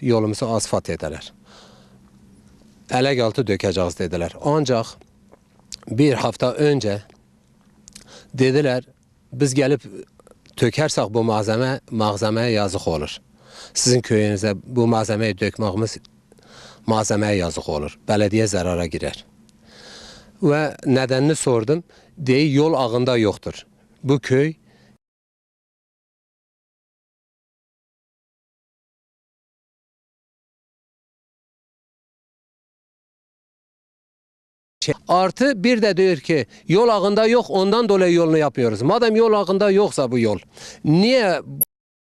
yolumuzu asfalt ederler. Elek altı dökeceğiz dediler. Ancak bir hafta önce dediler biz gelip tökersek bu malzeme malzemeye yazık olur. Sizin köyünüze bu malzemeyi dökmemiz malzemeye yazık olur. Belediye zarara girer. Ve nedenini sordum. Değil yol ağında yoktur. Bu köy Artı bir de diyor ki yol ağında yok ondan dolayı yolunu yapıyoruz. Madem yol ağında yoksa bu yol niye